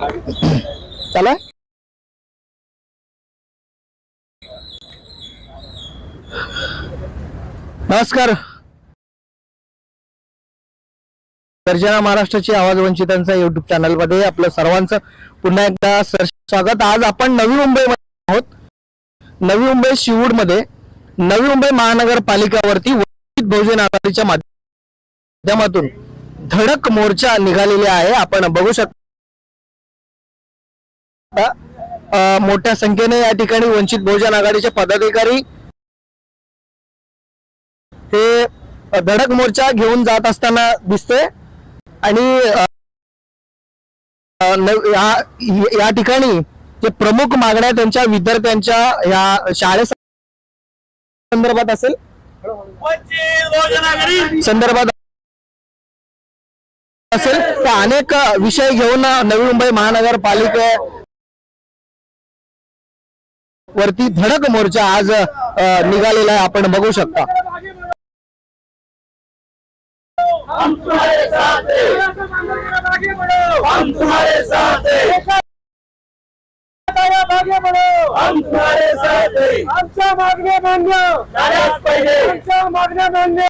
चला. नमस्कार. गर्जना महाराष्ट्राची आवाज वंचितांचा युट्यूब चॅनलमध्ये आपलं सर्वांचं पुन्हा एकदा सर स्वागत. आज आपण नवी मुंबईमध्ये आहोत. नवी मुंबई शिवूडमध्ये नवी मुंबई महानगरपालिकावरती वंचित बहुजन आघाडीच्या माध्यमातून धडक मोर्चा निघालेली आहे. आपण बघू शकतो मोठ्या संख्येने या ठिकाणी वंचित बहुजन आघाडीचे पदाधिकारी हे धडक मोर्चा घेऊन जात असताना दिसते आणि या ठिकाणी जे प्रमुख मागण्या त्यांच्या विद्यार्थ्यांच्या या शाळे संदर्भात असेल. संदर्भात असेल. तर अनेक विषय घेऊन नवी मुंबई महानगरपालिके वरती धडक मोर्चा आज निघालेला आहे. आपण बघू शकता. हम तुम्हारे साथ हैं। आगे बढ़ो हम तुम्हारे साथ हैं। आगे बढ़ो हम तुम्हारे साथ हैं। आमच्या मागण्या मान्य आमच्या मागण्या मान्य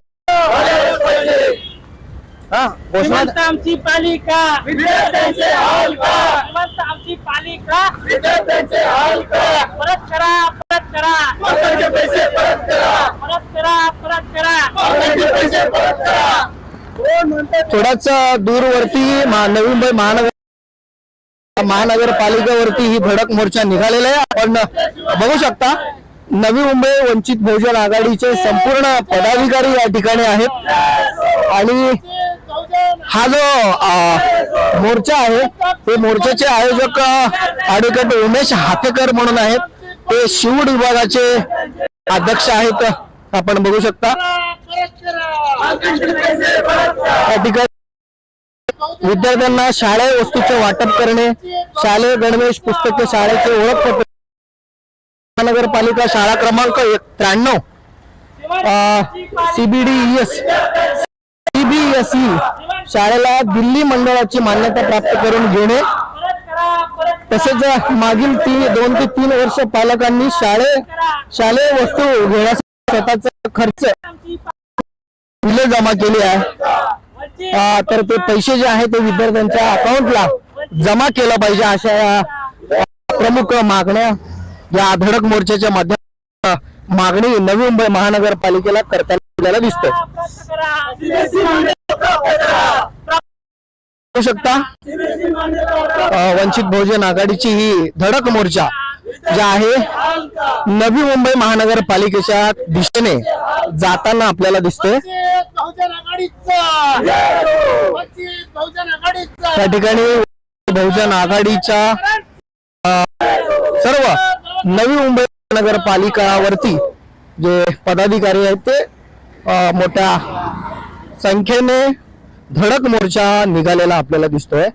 हा घोषणा श्रीमंत आमची पालिका. विद्यार्थ्यांचे हाल का? श्रीमंत आमची पालिका. विद्यार्थ्यांचे हाल का? परत करा परत करा. मागण्याचे पैसे परत करा. परत करा परत करा. मागण्याचे पैसे परत करा. थोडाच दूरवरती मा- नवी मुंबई महानगर महानगरपालिकेवरती ही धडक मोर्चा निघालेला आहे. आपण बघू शकता नवी मुंबई वंचित बहुजन आघाडीचे संपूर्ण पदाधिकारी या ठिकाणी आहेत. आणि हा जो मोर्चा आहे ते मोर्चाचे आयोजक ऍडव्होकेट उमेश हातेकर म्हणून आहेत. ते शिवड विभागाचे अध्यक्ष आहेत. आपण बघू शकता. ठिकाणी विद्यार्थ्यांना शाळे वस्तूचे वाटप करणे शालेय गणवेश पुस्तके शाळेचे ओळखपत्र महानगरपालिका शाळा क्रमांक त्र्याण्णव सीबीडीएस सीबीएसई शाळेला दिल्ली मंडळाची मान्यता प्राप्त करून घेणे. तसेच मागील ती दोन ते तीन वर्ष पालकांनी शाळे शालेय वस्तू घेण्यासाठी स्वतःचा खर्च आमची बिले जमा केली आहे. तर ते पैसे जे आहे ते विद्यार्थ्यांच्या अकाउंटला जमा केला पाहिजे अशा प्रमुख मागण्या या धडक मोर्चाच्या माध्यमातून मागणी नवी मुंबई महानगरपालिकेला करताना आपल्याला दिसत शकता? वंचित बहुजन आघाडीची ही धडक मोर्चा जे आहे नवी मुंबई महानगरपालिकेच्या दिशेने जाताना आपल्याला दिसते त्या ठिकाणी बहुजन आघाडीच्या सर्व नवी मुंबई महानगरपालिकावरती जे पदाधिकारी आहेत ते मोठ्या संख्येने धडक मोर्चा निघालेला आपल्याला दिसतोय.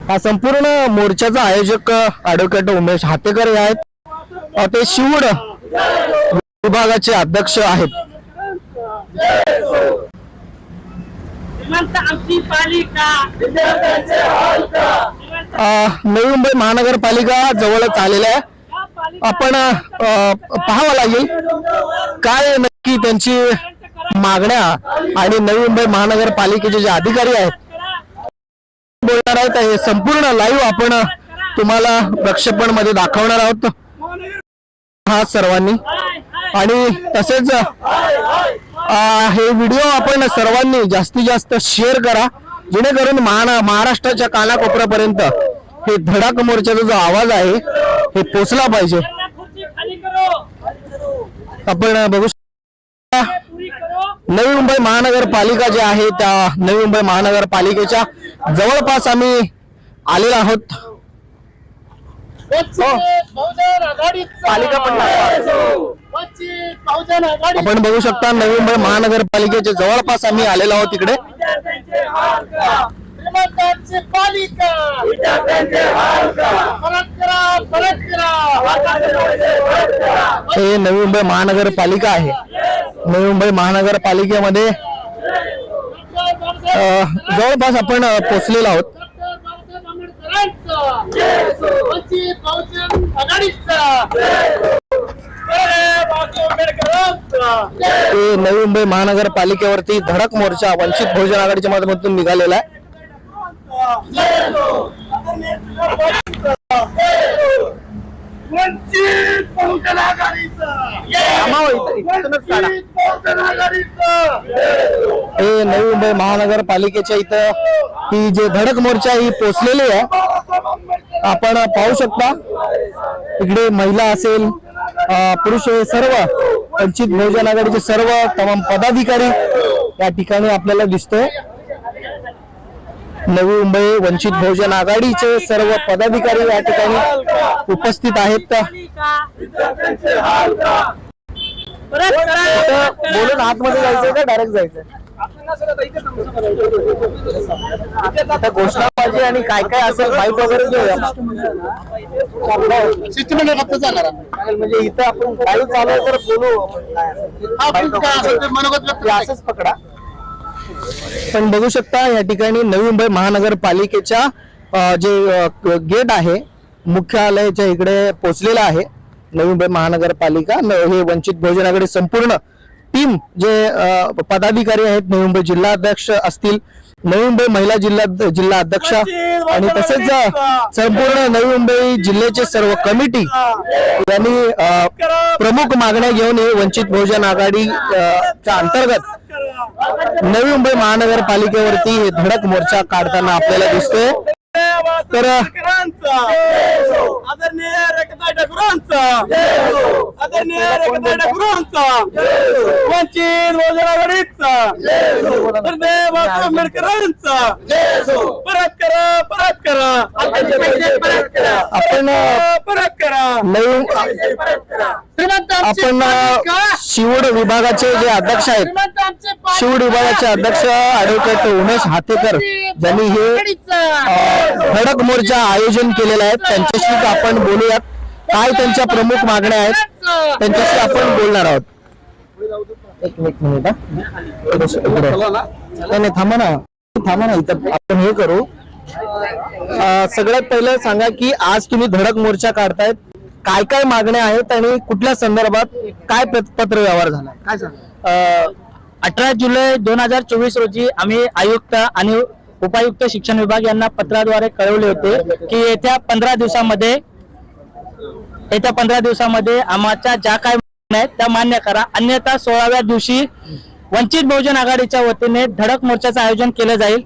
हा संपूर्ण मोर्चाचा आयोजक ऍडव्होकेट उमेश हातेकर हे आहेत. ते शिवड विभागाचे अध्यक्ष आहेत. नवी मुंबई महानगरपालिका जवळच आलेल्या आहे. आपण अ, पाहावं लागेल. काय नक्की त्यांची मागण्या आणि नवी मुंबई महानगरपालिकेचे जे अधिकारी आहेत बोलणार आहेत हे संपूर्ण लाईव्ह आपण तुम्हाला प्रक्षेपणमध्ये दाखवणार आहोत. हा सर्वांनी. आणि तसेच हे व्हिडिओ आपण सर्वांनी जास्तीत जास्त शेअर करा. जेणेकरून महाराष्ट्राच्या कानाकोपऱ्यापर्यंत हे धडाक मोर्चाचा जो आवाज आहे हे पोचला पाहिजे. आपण बघू शकता. नवी मुंबई महानगरपालिका जे आहे त्या नवी मुंबई महानगरपालिकेच्या जवळपास आम्ही आलेलो आहोत. हो. आपण बघू शकता नवी मुंबई महानगरपालिकेच्या जवळपास आम्ही आलेलो आहोत इकडे. श्रीमंतांची पालिका. विद्यार्थ्यांचे हाल का परत करा परत करा. मागण्याचे पैसे परत करा. हे नवी मुंबई महानगरपालिका आहे. नवी मुंबई महानगरपालिकेमध्ये जवळपास आपण अ, पोहोचलेलो आहोत. ते नवी मुंबई महानगरपालिकेवरती धडक मोर्चा वंचित बहुजन आघाडीच्या माध्यमातून निघालेला आहे. वंचित बहुजन हे नवी मुंबई महानगरपालिकेच्या इथं ही जे धडक मोर्चा ही पोचलेली आहे. आपण पाहू शकता इकडे महिला असेल पुरुष हे सर्व वंचित बहुजन आघाडीचे सर्व तमाम पदाधिकारी या ठिकाणी आपल्याला दिसतोय. नवी मुंबई वंचित बहुजन आघाडीचे सर्व पदाधिकारी या ठिकाणी उपस्थित आहेत. आता बोलून आतमध्ये जायचंय का डायरेक्ट जायचंय? आता घोषणाबाजी आणि काय काय असेल माहीत वगैरे घेऊया. फक्त चालणार म्हणजे इथं आपण गाडी चालू तर बोलू. हे असंच पकडा. पण बघू शकता या ठिकाणी नवी मुंबई महानगरपालिकेच्या जे गेट आहे मुख्यालयाच्या इकडे पोहोचलेलं आहे नवी मुंबई महानगरपालिका. हे वंचित बहुजनाकडे संपूर्ण टीम जे पदाधिकारी आहेत नवी मुंबई जिल्हाध्यक्ष असतील नवी मुंबई महिला जिल्हा जिल्हा अध्यक्ष आणि तसेच संपूर्ण नवी मुंबई जिल्ह्याचे सर्व कमिटी यांनी प्रमुख मागण्या घेऊन हे वंचित बहुजन आघाडी अं, च्या अंतर्गत नवी मुंबई महानगरपालिकेवरती हे धडक मोर्चा काढताना आपल्याला दिसतोय. तर आदरणीय रेखताई ठाकूरांचा. आदरणीय रेखताई ठाकूरांचा. वंचित बहुजन आघाडीचा. सरदेव बाबासाहेब आंबेडकरांचा. परत करा परत करा. परत करा. आपण परत करा. आपण शिवड विभागाचे जे अध्यक्ष आहेत शिवड विभागाचे अध्यक्ष ऍडव्होकेट उमेश हातेकर ज्यांनी हे धडक मोर्चा आयोजन केलेला आहे. त्यांच्याशी आपण बोलूयात? काय त्यांच्या प्रमुख मागण्या आहेत? त्यांच्याशी आपण बोलणार आहोत. एक एक मिनिट हा. इकडे. नाही नाही थांबा ना. थांबा ना इथं आपण हे करू. अं, सगळ्यात पहिलं सांगा की आज तुम्ही धडक मोर्चा काढतायत. काय काय मागण्या आहेत आणि कुठल्या संदर्भात काय पत- पत्र व्यवहार झाला? काय सांगा? अठरा जुलै दोन हजार चोवीस रोजी आम्ही आयुक्त आणि उपायुक्त शिक्षण विभाग यांना पत्राद्वारे कळवले होते की येत्या पंधरा दिवसामध्ये येत्या पंधरा दिवसामध्ये आम्हाच्या ज्या काय आहेत त्या मान्य करा. अन्यथा सोळाव्या दिवशी वंचित बहुजन आघाडीच्या वतीने धडक मोर्चाचं आयोजन केलं जाईल.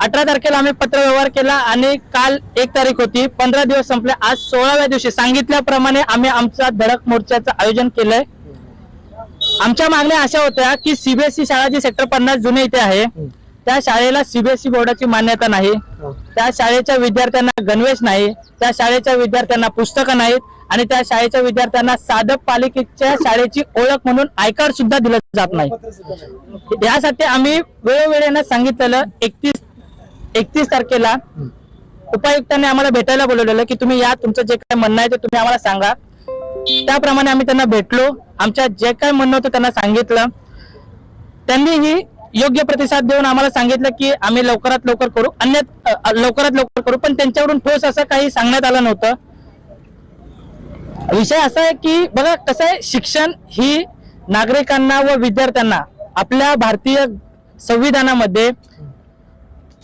अठरा तारखेला आम्ही पत्र व्यवहार केला आणि काल एक तारीख होती. पंधरा दिवस संपले. आज सोळाव्या दिवशी सांगितल्याप्रमाणे आम्ही आमचा धडक मोर्चाचं आयोजन केलंय. आमच्या मागण्या अशा होत्या की सीबीएसई शाळा जी सेक्टर पन्नास जुने इथे आहे त्या शाळेला सीबीएसई बोर्डाची मान्यता नाही. त्या शाळेच्या विद्यार्थ्यांना गणवेश नाही. त्या शाळेच्या विद्यार्थ्यांना पुस्तकं नाहीत. आणि त्या शाळेच्या विद्यार्थ्यांना साधक पालिकेच्या शाळेची ओळख म्हणून आय कार्ड सुद्धा दिलं जात नाही. यासाठी आम्ही वेळोवेळेनं सांगितलेलं एकतीस एकतीस तारखेला उपायुक्तांनी आम्हाला भेटायला बोलवलेलं की तुम्ही या तुमचं जे काय म्हणणं आहे ते तुम्ही आम्हाला सांगा. त्याप्रमाणे आम्ही त्यांना भेटलो. आमच्या जे काय म्हणणं होतं त्यांना सांगितलं. त्यांनीही योग्य प्रतिसाद देऊन आम्हाला सांगितलं की आम्ही लवकरात लवकर करू. अन्य लवकरात लवकर करू. पण त्यांच्याकडून ठोस असं काही सांगण्यात आलं नव्हतं. विषय असा आहे की बघा कसं आहे शिक्षण ही नागरिकांना व विद्यार्थ्यांना आपल्या भारतीय संविधानामध्ये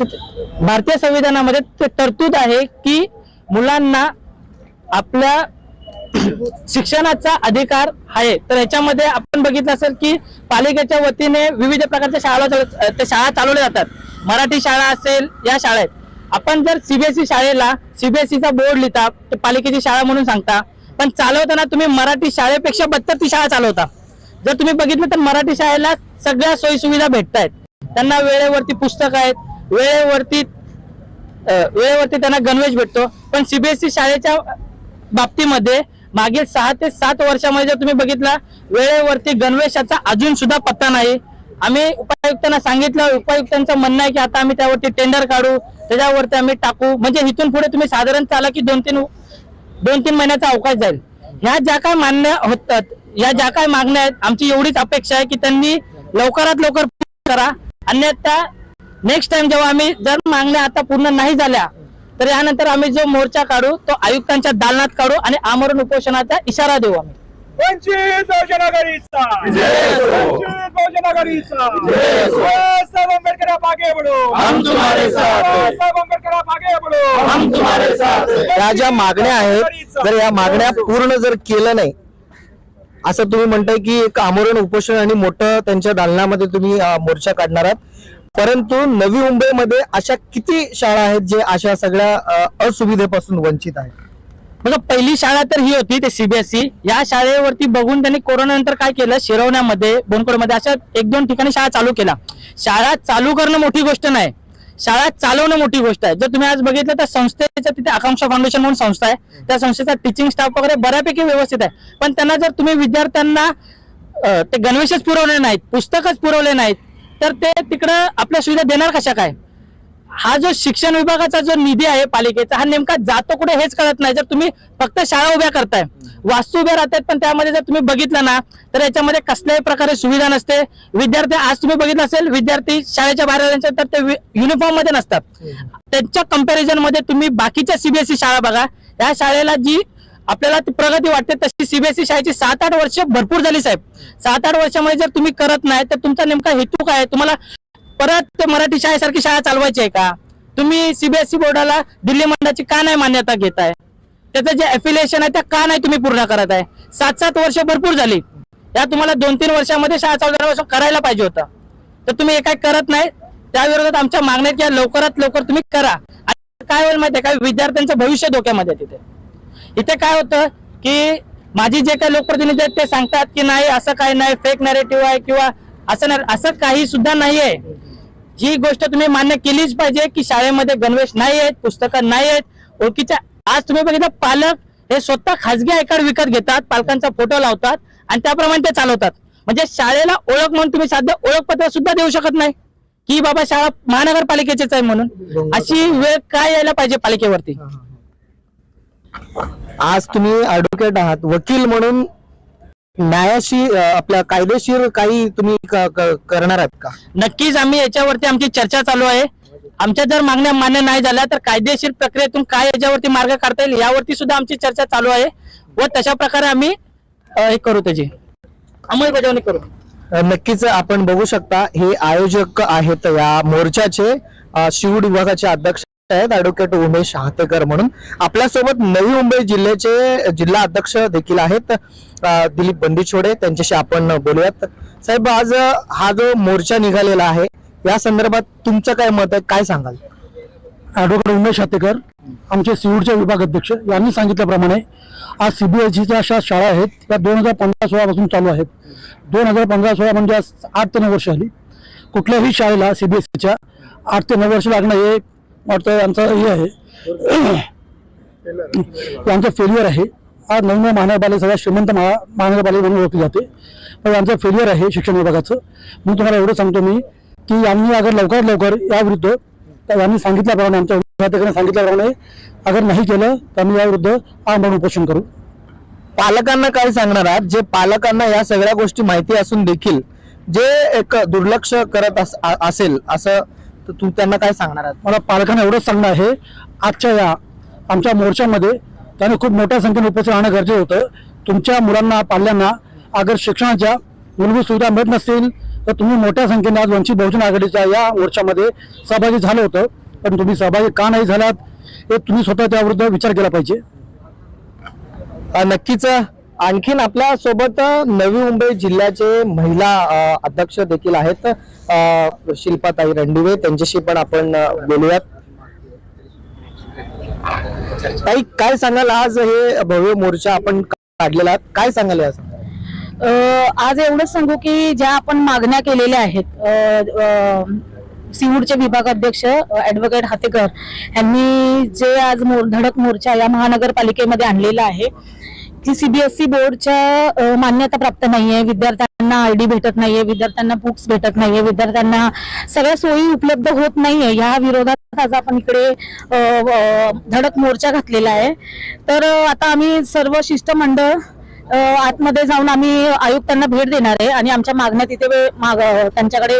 भारतीय संविधानामध्ये ते तरतूद आहे की मुलांना आपल्या शिक्षणाचा अधिकार आहे. तर याच्यामध्ये आपण बघितलं असेल की पालिकेच्या वतीने विविध प्रकारच्या शाळा ते शाळा चालवल्या जातात. मराठी शाळा असेल या शाळेत. आपण जर सीबीएसई शाळेला सीबीएसईचा बोर्ड लिहिता ते पालिकेची शाळा म्हणून सांगता. पण चालवताना तुम्ही मराठी शाळेपेक्षा बत्तर ती शाळा चालवता. जर तुम्ही बघितलं तर मराठी शाळेला सगळ्या सोयी सुविधा भेटत आहेत त्यांना वेळेवरती पुस्तक आहेत वेळेवरती वेळेवरती त्यांना गणवेश भेटतो. पण सीबीएसई शाळेच्या बाबतीमध्ये मागील सहा ते सात वर्षामध्ये जर तुम्ही बघितला वेळेवरती गणवेशाचा अजून सुद्धा पत्ता नाही. आम्ही उपायुक्तांना सांगितलं उपायुक्तांचं म्हणणं आहे की आता आम्ही त्यावरती टेंडर काढू त्याच्यावरती आम्ही टाकू. म्हणजे इथून पुढे तुम्ही साधारण चाला की दोन तीन दोन तीन महिन्याचा अवकाश जाईल. ह्या ज्या काय मान्य होतात या ज्या काय मागण्या आहेत आमची एवढीच अपेक्षा आहे की त्यांनी लवकरात लवकर करा. अन्यथा नेक्स्ट टाइम जेव्हा आम्ही जर मागण्या आता पूर्ण नाही झाल्या तर यानंतर आम्ही जो मोर्चा काढू तो आयुक्तांच्या दालनात काढू आणि आमरण उपोषणाचा इशारा देऊ आम्ही. वंचित बहुजन आघाडीचा वंचित बहुजन आघाडीचा साहेब आंबेडकर आप आगे बढ़ो हम तुम्हारे साथ हैं. साहेब आंबेडकर आप आगे बढ़ो हम तुम्हारे साथ हैं. या ज्या मागण्या आहेत जर या मागण्या पूर्ण जर केलं नाही असं तुम्ही म्हणताय की एक आमरण उपोषण आणि मोठं त्यांच्या दालनामध्ये तुम्ही अं, मोर्चा काढणार आहात. परंतु नवी मुंबईमध्ये अशा किती शाळा आहेत जे अशा सगळ्या असुविधेपासून वंचित आहेत? बघा पहिली शाळा तर ही होती ते सीबीएसई या शाळेवरती बघून त्यांनी कोरोना नंतर काय केलं? शिरवण्यामध्ये बोनकोडमध्ये अशा एक दोन ठिकाणी शाळा चालू केल्या. शाळा चालू करणं मोठी गोष्ट नाही. शाळा चालवणं मोठी गोष्ट आहे. जर तुम्ही आज बघितलं तर संस्थेच्या तिथे आकांक्षा फाउंडेशन म्हणून संस्था आहे. त्या संस्थेचा टीचिंग स्टाफ वगैरे बऱ्यापैकी व्यवस्थित आहे. पण त्यांना जर तुम्ही विद्यार्थ्यांना ते गणवेशच पुरवले नाहीत पुस्तकच पुरवले नाहीत तर ते तिकडं आपल्या सुविधा देणार कशा काय? हा जो शिक्षण विभागाचा जो निधी आहे पालिकेचा हा नेमका जातो कुठे हेच कळत नाही. जर तुम्ही फक्त शाळा उभ्या करताय वास्तू उभ्या राहतात पण त्यामध्ये जर तुम्ही बघितलं ना तर याच्यामध्ये कसल्याही प्रकारे सुविधा नसते. विद्यार्थी आज तुम्ही बघितलं असेल विद्यार्थी शाळेच्या बाहेर तर ते युनिफॉर्ममध्ये नसतात. त्यांच्या कंपॅरिझनमध्ये तुम्ही बाकीच्या सीबीएसई शाळा बघा. या शाळेला जी आपल्याला प्रगती वाटते तशी सीबीएसई शाळेची सात आठ वर्ष भरपूर झाली साहेब. सात आठ वर्षामध्ये जर तुम्ही करत नाही तर तुमचा नेमका हेतू काय आहे? तुम्हाला परत मराठी शाळेसारखी शाळा चालवायची आहे का? तुम्ही सीबीएसई बोर्डाला दिल्ली मंडळाची का नाही मान्यता घेताय? त्याचं जे अफिलिएशन आहे त्या का नाही तुम्ही पूर्ण करत आहे? सात सात वर्ष भरपूर झाली. या तुम्हाला दोन तीन वर्षामध्ये शाळा चालू झाल्यापासून करायला पाहिजे होतं. तर तुम्ही हे काय करत नाही त्या विरोधात आमच्या मागण्या लवकरात लवकर तुम्ही करा. आणि काय होईल माहिती आहे का? विद्यार्थ्यांचं भविष्य धोक्यामध्ये तिथे. इथे काय होतं की माझी जे काही लोकप्रतिनिधी आहेत ते सांगतात की नाही असं काही नाही फेक नॅरेटिव्ह आहे किंवा असं असं काही सुद्धा नाहीये. ही गोष्ट तुम्ही मान्य केलीच पाहिजे की शाळेमध्ये गणवेश नाही आहेत पुस्तकं नाही आहेत. ओळखीच्या आज तुम्ही बघितलं पालक हे स्वतः खासगी आय कार्ड विकत घेतात पालकांचा फोटो लावतात आणि त्याप्रमाणे ते चालवतात. म्हणजे शाळेला ओळख म्हणून तुम्ही साध्य ओळखपत्र सुद्धा देऊ शकत नाही. की बाबा शाळा महानगरपालिकेचीच आहे म्हणून. अशी वेळ काय यायला पाहिजे पालिकेवरती? आज तुम्ही ऍडव्होकेट आहात. वकील म्हणून न्यायाशी आपल्या कायदेशीर काही तुम्ही करणार आहात का? नक्कीच आम्ही याच्यावरती आमची चर्चा चालू आहे. आमच्या जर मागण्या मान्य नाही झाल्या तर कायदेशीर प्रक्रियेतून काय याच्यावरती मार्ग काढता येईल यावरती सुद्धा आमची चर्चा चालू आहे. व तशा प्रकारे आम्ही हे करू त्याची. अंमलबजावणी करू. नक्कीच आपण बघू शकता हे आयोजक आहेत या मोर्चाचे शिवड विभागाचे अध्यक्ष आहेत. ऍडव्होकेट उमेश हातेकर म्हणून. आपल्यासोबत नवी मुंबई जिल्ह्याचे जिल्हा अध्यक्ष देखील आहेत. दिलीप बंदीछोडे त्यांच्याशी आपण बोलूयात. साहेब आज हा जो मोर्चा निघालेला आहे या संदर्भात तुमचं काय मत आहे? काय सांगाल? ऍडव्होकेट उमेश हातेकर आमचे सिवूडचे विभाग अध्यक्ष यांनी सांगितल्याप्रमाणे आज सीबीएसईच्या अशा शाळा आहेत त्या दोन हजार पंधरा सोळापासून चालू आहेत. दोन हजार पंधरा सोळा म्हणजे आज आठ ते नऊ वर्ष आली कुठल्याही शाळेला सीबीएसईच्या आठ ते नऊ वर्ष लागणं हे वाटतं यांचं हे आहे. यांचं फेरियर आहे. हा नवीन महानगरपालिका सगळ्यात श्रीमंत महा महानगरपालिका म्हणून ओळखली जाते. पण यांचं फेरियर आहे शिक्षण विभागाचं. मी तुम्हाला एवढं सांगतो मी की यांनी अगर लवकरात लवकर याविरुद्ध तर यांनी सांगितल्याप्रमाणे आमच्या विद्यार्थ्यांनी सांगितल्याप्रमाणे अगर नाही केलं तर आम्ही याविरुद्ध आंदोलन उपोषण करू. पालकांना काय सांगणार आहात? जे पालकांना या सगळ्या गोष्टी माहिती असून देखील जे एक दुर्लक्ष करत अस- असेल असं तर तू त्यांना काय सांगणार आहात मला पालकांना एवढंच सांगणं आहे आजच्या या आमच्या मोर्चामध्ये त्याने खूप मोठ्या संख्येने उपस्थित राहणं गरजेचं होतं. तुमच्या मुलांना पाल्यांना अगर शिक्षणाच्या मूलभूत सुविधा मिळत नसतील तर तुम्ही मोठ्या संख्येने आज वंचित बहुजन आघाडीच्या या मोर्चामध्ये सहभागी झालं होतं. पण तुम्ही सहभागी का नाही झालात हे तुम्ही स्वतः त्याविरुद्ध विचार केला पाहिजे. नक्कीच. आणखीन आपल्यासोबत नवी मुंबई जिल्ह्याचे महिला अध्यक्ष देखील आहेत शिल्पाताई रणदिवे. त्यांच्याशी पण आपण बोलूयात. ताई काय सांगाल? आज हे भव्य मोर्चा आपण काढलेला काय सांगाल आज आज एवढंच सांगू की ज्या आपण मागण्या केलेल्या आहेत सिवूडचे विभाग अध्यक्ष ऍडव्होकेट हातेकर यांनी जे आज मोर धडक मोर्चा या महानगरपालिकेमध्ये आणलेला आहे. की सीबीएसई बोर्डच्या मान्यता प्राप्त नाहीये. विद्यार्थ्यांना आयडी भेटत नाहीये. विद्यार्थ्यांना बुक्स भेटत नाहीये. विद्यार्थ्यांना सगळ्या सोयी उपलब्ध होत नाहीये. या विरोधात आज आपण इकडे धडक मोर्चा घातलेला आहे. तर आता आम्ही सर्व शिष्टमंडळ आतमध्ये जाऊन आम्ही आयुक्तांना भेट देणार आहे आणि आमच्या मागण्या तिथे माग त्यांच्याकडे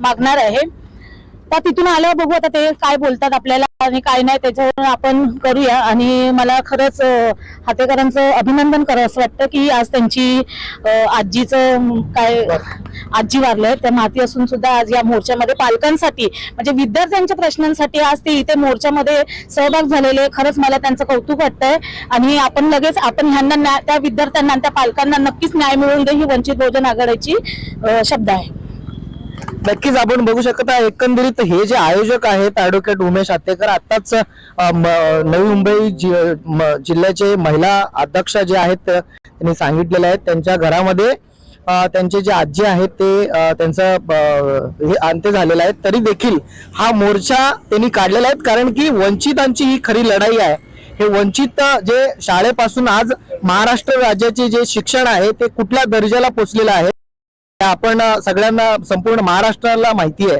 मागणार आहे. तर तिथून आल्यावर बघू आता ते काय बोलतात आपल्याला आणि काय नाही त्याच्यावर आपण करूया. आणि मला खरंच हातेकरांचं अभिनंदन करावं असं वाटतं की आज त्यांची आजीचं काय आजी वारलंय त्या माती असून सुद्धा आज या मोर्चामध्ये पालकांसाठी म्हणजे विद्यार्थ्यांच्या प्रश्नांसाठी आज ते इथे मोर्चामध्ये सहभाग झालेले खरंच मला त्यांचं कौतुक वाटतंय. आणि आपण लगेच आपण ह्यांना न्याय त्या विद्यार्थ्यांना आणि त्या पालकांना नक्कीच न्याय मिळवून दे ही वंचित बहुजन आघाडीची शब्द आहे. नक्कीच आपण बघू शकता एकंदरीत हे जे आयोजक आहेत ऍडव्होकेट उमेश आतेकर आताच नवी मुंबई जिल्ह्याचे महिला अध्यक्ष जे आहेत त्यांनी सांगितलेले आहेत त्यांच्या घरामध्ये त्यांचे जे आजी आहेत ते त्यांचं हे अंत्य झालेलं आहे. तरी देखील हा मोर्चा त्यांनी काढलेला आहे कारण की वंचितांची ही खरी लढाई आहे. हे वंचित जे शाळेपासून आज महाराष्ट्र राज्याचे जे शिक्षण आहे ते कुठल्या दर्जाला पोचलेलं आहे? आपण सगळ्यांना संपूर्ण महाराष्ट्राला माहिती आहे.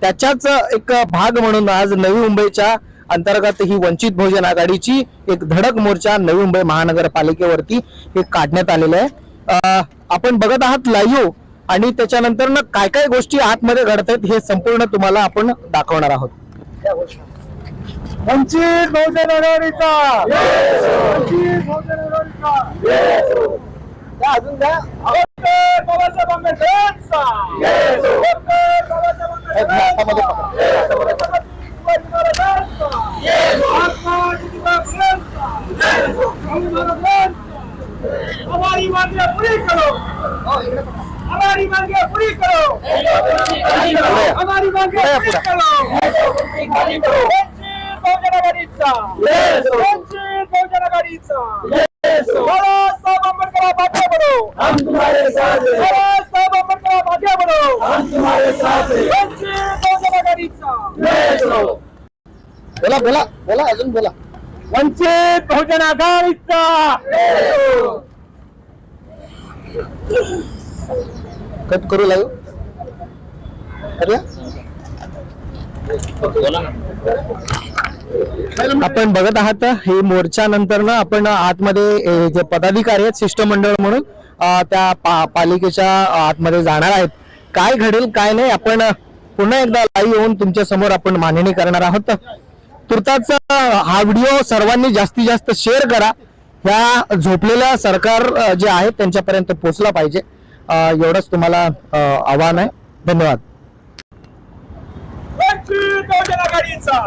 त्याच्याच एक भाग म्हणून आज नवी मुंबईच्या अंतर्गत ही वंचित बहुजन आघाडीची एक धडक मोर्चा नवी मुंबई महानगरपालिकेवरती हे काढण्यात आलेलं आहे. अ, आपण बघत आहात लाईव्ह आणि त्याच्यानंतर ना काय काय गोष्टी आतमध्ये घडत आहेत हे संपूर्ण तुम्हाला आपण दाखवणार आहोत. वंचित बहुजन आघाडीचा! वंचित बहुजन आघाडीचा! अजून बाबासाहेब आंबेडकरांचा डॉक्टर बाबासाहेब आंबेडकरांचा शिवाजी महाराजांचा महात्मा ज्योतिबा फुलेंचा शाहू महाराजांचा हमारी मांगे पूरी करो हमारी मांगे पूरी करो हमारी मांगे पूरी करो वंचित बहुजन आघाडीचा वंचित बहुजन आगे बढ़ो हम तुम्हारे साथ हैं। बाळासाहेब आंबेडकर आगे बढ़ो हम तुम्हारे साथ हैं। वंचित बहुजन बोला बोला बोला अजून बोला. वंचित बहुजन आघाडीचा. कट करू लाईव्ह करूया? आपण बघत आहात हे मोर्चा नंतर ना आपण आतमध्ये जे पदाधिकारी आहेत शिष्टमंडळ म्हणून त्या पा- पालिकेच्या आतमध्ये जाणार आहेत. काय घडेल काय नाही आपण पुन्हा एकदा लाईव्ह येऊन तुमच्यासमोर आपण मांडणी करणार आहोत. तुर्ताच हा व्हिडिओ सर्वांनी जास्तीत जास्त शेअर करा. ह्या झोपलेल्या सरकार जे आहे त्यांच्यापर्यंत पोहोचला पाहिजे. एवढंच तुम्हाला आव्हान आहे. धन्यवाद. बहुजन आघाडीचा